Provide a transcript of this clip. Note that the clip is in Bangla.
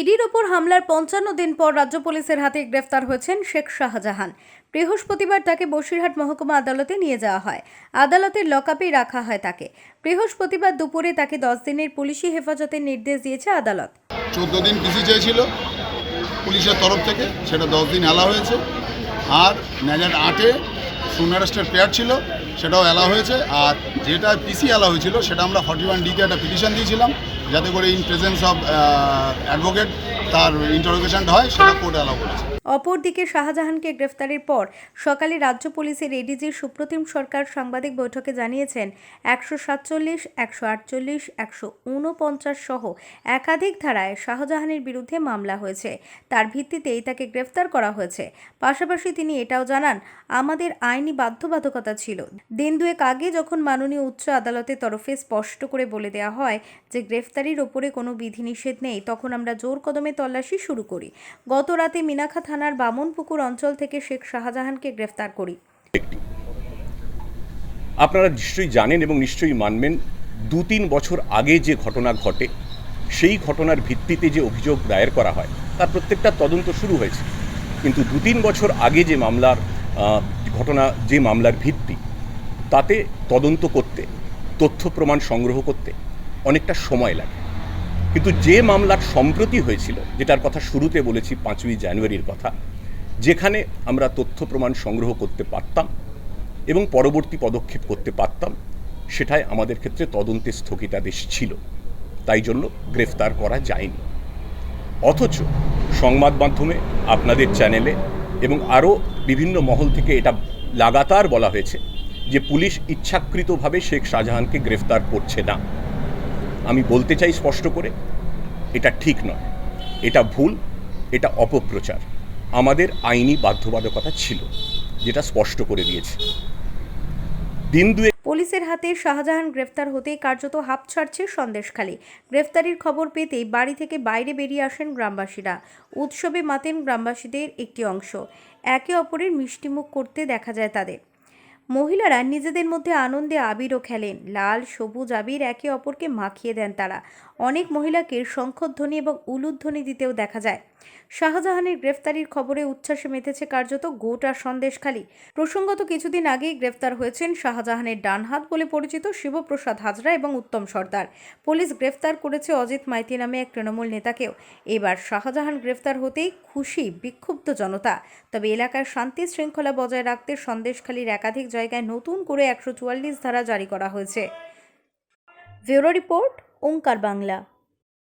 ইডির ওপর হামলার পঞ্চান্ন দিন পর রাজ্য পুলিশের হাতে গ্রেফতার হয়েছেন শেখ শাহজাহান। বৃহস্পতিবার তাকে বসিরহাট মহকুমা আদালতে নিয়ে যাওয়া হয়। আদালতের লকআপেই রাখা হয় তাকে। বৃহস্পতিবার দুপুরে তাকে দশ দিনের পুলিশি হেফাজতের নির্দেশ দিয়েছে আদালত। চোদ্দ দিন পিসি চেয়েছিল পুলিশের তরফ থেকে, সেটা দশ দিন এলা হয়েছে। আর ন্যাজার আটে শুন অ্যারেস্টের পেয়ার ছিল, সেটাও এলা হয়েছে। আর যেটা পিসি এলা হয়েছিল, সেটা আমরা ফর্টি ওয়ান ডিকে একটা পিটিশন দিয়েছিলাম। যাতে করে ইন প্রেজেন্স অফ অ্যাডভোকেট তার ইন্টারোগেশনটা হয় সেটা কোর্ট অ্যালাউ করেছে। অপরদিকে শাহজাহানকে গ্রেফতারের পর সকালে রাজ্য পুলিশের এডিজি সুপ্রতিম সরকার সাংবাদিক বৈঠকে জানিয়েছেন, একশো সাতচল্লিশ, একশো আটচল্লিশ, একশো ঊনপঞ্চাশ সহ একাধিক ধারায় শাহজাহানের বিরুদ্ধে মামলা হয়েছে। তার ভিত্তিতেই তাকে গ্রেফতার করা হয়েছে। পাশাপাশি তিনি এটাও জানান, আমাদের আইনি বাধ্যবাধকতা ছিল। দিন দুয়েক আগে যখন মাননীয় উচ্চ আদালতের তরফে স্পষ্ট করে বলে দেওয়া হয় যে গ্রেফতারির ওপরে কোনো বিধিনিষেধ নেই, তখন আমরা জোর কদমে তল্লাশি শুরু করি। গত রাতে মিনাখা থানার বামনপুকুর অঞ্চল থেকে শেখ শাহজাহানকে গ্রেফতার করি। আপনারা নিশ্চয়ই জানেন এবং নিশ্চয়ই মানবেন, দু তিন বছর আগে যে ঘটনা ঘটে, সেই ঘটনার ভিত্তিতে যে অভিযোগ দায়ের করা হয়, তার প্রত্যেকটা তদন্ত শুরু হয়েছে। কিন্তু দু তিন বছর আগে যে মামলার ঘটনা, যে মামলার ভিত্তি, তাতে তদন্ত করতে, তথ্য প্রমাণ সংগ্রহ করতে অনেকটা সময় লাগে। কিন্তু যে মামলার সম্প্রতি হয়েছিল, যেটার কথা শুরুতে বলেছি পাঁচই জানুয়ারির কথা, যেখানে আমরা তথ্য প্রমাণ সংগ্রহ করতে পারতাম এবং পরবর্তী পদক্ষেপ করতে পারতাম, সেটাই আমাদের ক্ষেত্রে তদন্তে স্থগিতাদেশ ছিল। তাই জন্য গ্রেফতার করা যায়নি। অথচ সংবাদ মাধ্যমে, আপনাদের চ্যানেলে এবং আরও বিভিন্ন মহল থেকে এটা লাগাতার বলা হয়েছে যে পুলিশ ইচ্ছাকৃতভাবে শেখ শাহজাহানকে গ্রেফতার করছে না। আমি বলতে চাই স্পষ্ট করে, এটা ঠিক নয়। এটা ভুল, এটা অপপ্রচার। আমাদের আইনি বাধ্যবাধকতা ছিল, যেটা স্পষ্ট করে দিয়েছে। দিন দুয়ে পুলিশের হাতে শাহজাহান গ্রেফতার হতেই কার্যত হাঁপ ছাড়ছে সন্দেশখালী। গ্রেফতারির খবর পেতেই বাড়ি থেকে বাইরে বেরিয়ে আসেন গ্রামবাসীরা। উৎসবে মাতেন গ্রামবাসীদের একটি অংশ। একে অপরের মিষ্টিমুখ করতে দেখা যায় তাদের। মহিলারা নিজেদের মধ্যে আনন্দে আবিরও খেলেন। লাল, সবুজ আবির একে অপরকে মাখিয়ে দেন তারা। অনেক মহিলাকে শঙ্খধ্বনি এবং উলুধ্বনি দিতেও দেখা যায়। শাহজাহানের গ্রেফতারির খবরে উচ্ছ্বাসে মেতেছে কার্যত গোটা সন্দেশখালী। প্রসঙ্গত কিছুদিন আগেই গ্রেফতার হয়েছেন শাহজাহানের ডান হাত বলে পরিচিত শিবপ্রসাদ হাজরা এবং উত্তম সর্দার। পুলিশ গ্রেফতার করেছে অজিত মাইতি নামে এক তৃণমূল নেতাকেও। এবার শাহজাহান গ্রেফতার হতেই খুশি বিক্ষুব্ধ জনতা। তবে এলাকার শান্তি শৃঙ্খলা বজায় রাখতে সন্দেশখালীর একাধিক জায়গায় নতুন করে একশো চুয়াল্লিশ ধারা জারি করা হয়েছে। Bureau report Onkar Bangla.